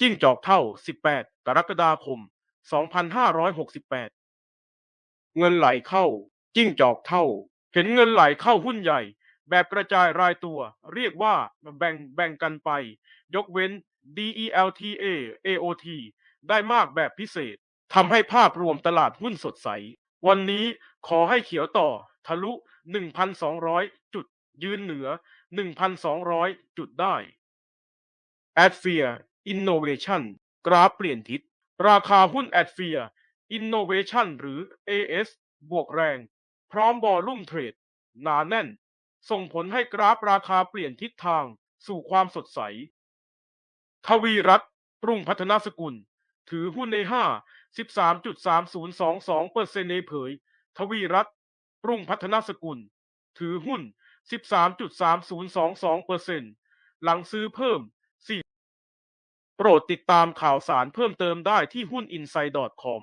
จิ้งจอกเท่า 18 กรกฎาคม 2568 เงินไหลเข้า จิ้งจอกเท่า เห็นเงินไหลเข้าหุ้นใหญ่ แบบกระจายรายตัว เรียกว่าแบ่งแบ่งกันไป ยกเว้น DELTA AOT ได้มากแบบพิเศษทำให้ภาพรวมตลาดหุ้นสดใส วันนี้ขอให้เขียวต่อ ทะลุ 1,200 จุดยืนเหนือ 1,200 จุดได้ a d f e a Innovation กราฟเปลี่ยนทิศ ราคาหุ้น a d f e a Innovation หรือ AS บวกแรง พร้อมบอลลุ่มเทรด หนาแน่น ส่งผลให้กราฟราคาเปลี่ยนทิศทางสู่ความสดใส ทวีรัตน์รุ่งพัฒนาสกุล ถือหุ้นใน 5 13.3022เปอร์เซ็นต์ในเผย ทวีรัตน์รุ่งพัฒนาสกุล ถือหุ้น 13.3022เปอร์เซ็นต์หลังซื้อเพิ่ม4 โปรดติดตามข่าวสารเพิ่มเติมได้ที่หุ้นอินไซด์ดอทคอม